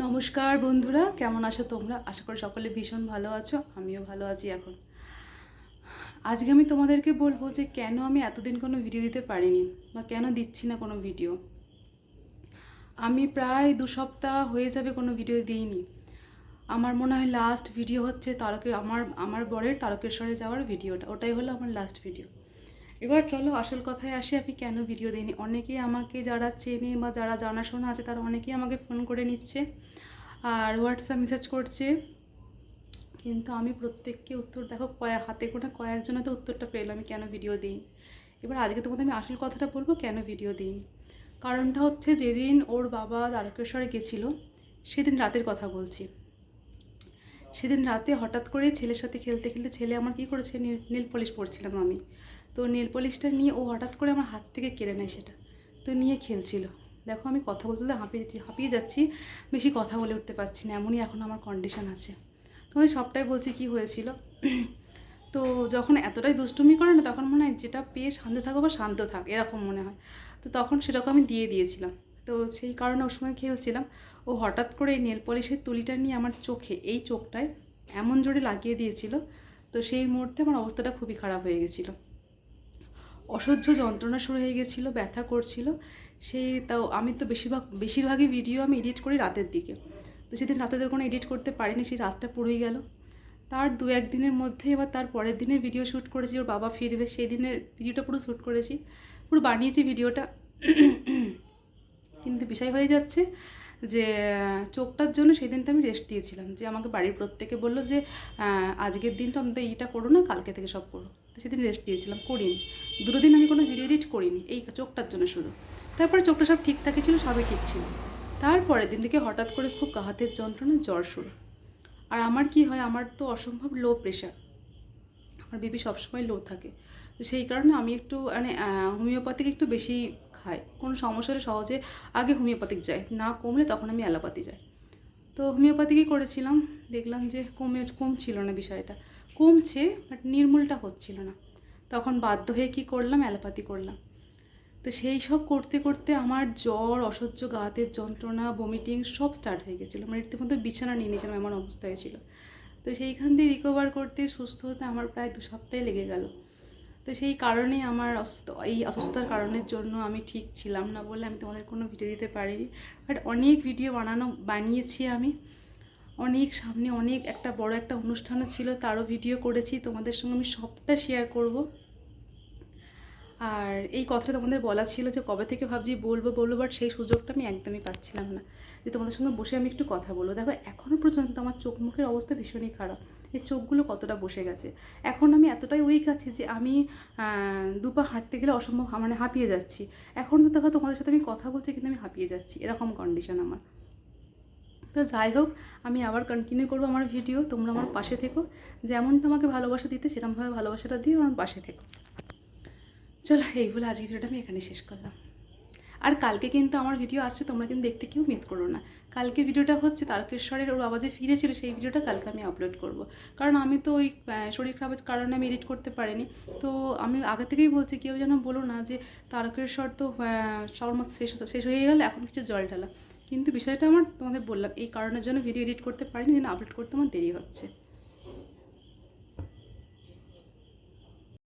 নমস্কার বন্ধুরা, কেমন আছো তোমরা? আশা করি সকলে ভীষণ ভালো আছো, আমিও ভালো আছি এখন। আজকে আমি তোমাদেরকে বলব যে কেন আমি এতদিন কোনো ভিডিও দিতে পারিনি, বা কেন দিচ্ছি না কোনো ভিডিও আমি প্রায় দু সপ্তাহ হয়ে যাবে কোনো ভিডিও দিইনি। আমার মনে হয় লাস্ট ভিডিও হচ্ছে তারকে, আমার আমার বরের তারকেশ্বরে যাওয়ার ভিডিওটা ওটাই হলো আমার লাস্ট ভিডিও এবার চলো আসল কথায় আসি, আমি কেন ভিডিও দিইনি? অনেকেই আমাকে যারা চেনে বা যারা জানাশোনা আছে, তারা অনেকেই আমাকে ফোন করে নিচ্ছে আর হোয়াটসঅ্যাপ মেসেজ করছে। কিন্তু আমি প্রত্যেককে উত্তর, দেখো কয়েক হাতে গোনা কয়েকজন তো উত্তরটা পেলাম আমি কেন ভিডিও দিই এবার আজকে তোমাদের আমি আসল কথাটা বলব, কেন ভিডিও দিই কারণটা হচ্ছে যেদিন ওর বাবা দ্বারকেশ্বরে গেছিল, সেদিন রাতের কথা বলছি। সেদিন রাতে হঠাৎ করে ছেলের সাথে খেলতে খেলতে, ছেলে আমার কী করেছে, নীল পলিশ পড়ছিলাম আমি। তো নেল পলিশটা নিয়ে ও হঠাৎ করে আমার হাত থেকে কেড়ে নেয় সেটা। তো নিয়ে খেলছিল। দেখো আমি কথা বলতে বলতে হাঁপিয়ে যাচ্ছি হাঁপিয়ে যাচ্ছি, বেশি কথা বলে উঠতে পারছি না, এমনই এখন আমার কন্ডিশন আছে। তোমাদের সবটাই বলছি কি হয়েছিল? তো যখন এতটাই দুষ্টুমি করে না, তখন মনে হয় যেটা পেয়ে শান্ত থাকো বা শান্ত থাক, এরকম মনে হয়। তো তখন সেটাকে আমি দিয়ে দিয়েছিলাম। তো সেই কারণে ওর সময় খেলছিলাম। ও হঠাৎ করে এই নেল পলিশের তুলিটা নিয়ে আমার চোখে, এই চোখটায় এমন জোরে লাগিয়ে দিয়েছিল। তো সেই মুহূর্তে আমার অবস্থাটা খুবই খারাপ হয়ে গেছিল। অসহ্য যন্ত্রণা শুরু হয়ে গেছিল, ব্যথা করছিল। সেই তাও আমি তো বেশিরভাগ, বেশিরভাগই ভিডিও আমি এডিট করি রাতের দিকে। তো সেদিন রাতে তো কোনো এডিট করতে পারিনি, সেই রাতটা পুরোই গেল। তার দু একদিনের মধ্যে এবার তার পরের দিনের ভিডিও শ্যুট করেছি, ওর বাবা ফিরবে, সেই দিনের ভিডিওটা পুরো শ্যুট করেছি। পুরো বানিয়েছি ভিডিওটা কিন্তু বিষয় হয়ে যাচ্ছে যে, চোখটার জন্য সেই তো আমি রেস্ট দিয়েছিলাম। যে আমাকে বাড়ির প্রত্যেকে বলল যে আজকের দিনটা অন্তত এইটা করো না, কালকে থেকে সব করো। তো সেদিন রেস্ট দিয়েছিলাম, করিনি। দুটো দিন আমি কোনো ভিডিও এডিট করিনি, এই চোখটার জন্য শুধু। তারপরে চোখটা সব ঠিকঠাকই ছিল, সবই ঠিক ছিল। তারপরের দিন থেকে হঠাৎ করে খুব হাতের যন্ত্রণা জ্বর শুরু। আর আমার কি হয়, আমার তো অসম্ভব লো প্রেশার আমার বেবি সবসময় লো থাকে। তো সেই কারণে আমি একটু মানে হোমিওপ্যাথিক একটু বেশি খাই। কোনো সমস্যা হলে সহজে আগে হোমিওপ্যাথিক যাই। না কমলে তখন আমি অ্যালোপ্যাথি যাই। তো হোমিওপ্যাথিকই করেছিলাম, দেখলাম যে কমে, কম ছিল না বিষয়টা। কমছে বাট নির্মূলটা হচ্ছিল না। তখন বাধ্য হয়ে কি করলাম? অ্যালোপ্যাথি করলাম। তো সেই সব করতে করতে আমার জ্বর, অসহ্য গাতের যন্ত্রণা বমিটিং সব স্টার্ট হয়ে গেছিল। মানে রীতিমতো বিছানা নিয়ে নিয়েছিলাম, এমন অবস্থা হয়েছিল তো সেইখান দিয়ে রিকভার করতে, সুস্থ হতে আমার প্রায় দু সপ্তাহে লেগে গেল। তো সেই কারণে আমার অসুস্থ, এই অসুস্থতার কারণের জন্য আমি ঠিক ছিলাম না বলে আমি তোমাদের কোনো ভিডিও দিতে পারিনি। বাট অনেক ভিডিও বানানো, বানিয়েছি আমি। অনেক সামনে অনেক একটা বড় একটা অনুষ্ঠানও ছিল, তারও ভিডিও করেছি। তোমাদের সঙ্গে আমি সবটা শেয়ার করব। আর এই কথাটা তোমাদের বলা ছিল যে কবে থেকে ভাবছি বলব বলব বাট সেই সুযোগটা আমি একদমই পাচ্ছিলাম না। যে তোমাদের সঙ্গে বসে আমি একটু কথা বলব। দেখো এখনও পর্যন্ত আমার চোখ মুখের অবস্থা ভীষণই খারাপ। এই চোখগুলো কতটা বসে গেছে? এখন আমি এতটাই উইক আছি যে আমি দুপা হাঁটতে গেলে অসম্ভব মানে হাঁপিয়ে যাচ্ছি। এখন তো দেখো, তোমাদের সাথে আমি কথা বলছি, কিন্তু আমি হাঁপিয়ে যাচ্ছি। এরকম কন্ডিশন আমার। তো যাই হোক, আমি আবার কন্টিনিউ করব আমার ভিডিও তোমরা আমার পাশে থেকো। যেমনটা আমাকে ভালোবাসা দিতে সেরকমভাবে ভালোবাসাটা দিয়ে আমার পাশে থেকো। চলো, এই বলে আজকের ভিডিওটা আমি এখানে শেষ করলাম। আর কালকে কিন্তু আমার ভিডিও আসছে, তোমরা কিন্তু দেখতে কেউ মিস করো না। কালকে ভিডিওটা হচ্ছে তারকেশ্বরের ওর আওয়াজে ফিরেছিল সেই ভিডিওটা কালকে আমি আপলোড করব। কারণ আমি তো ওই শরীর খারাপের কারণে আমি এডিট করতে পারিনি। তো আমি আগে থেকেই বলছি, কেউ যেন বলো না যে, তারকেশ্বর তো সর্বমত শেষ হতো, শেষ হয়ে গেলে, এখন কিছু জল ঢালা। কিন্তু বিষয়টা আমার তোমাদের বললাম, এই কারণের জন্য ভিডিও এডিট করতে পারিনি, যেন আপলোড করতে আমার দেরি হচ্ছে।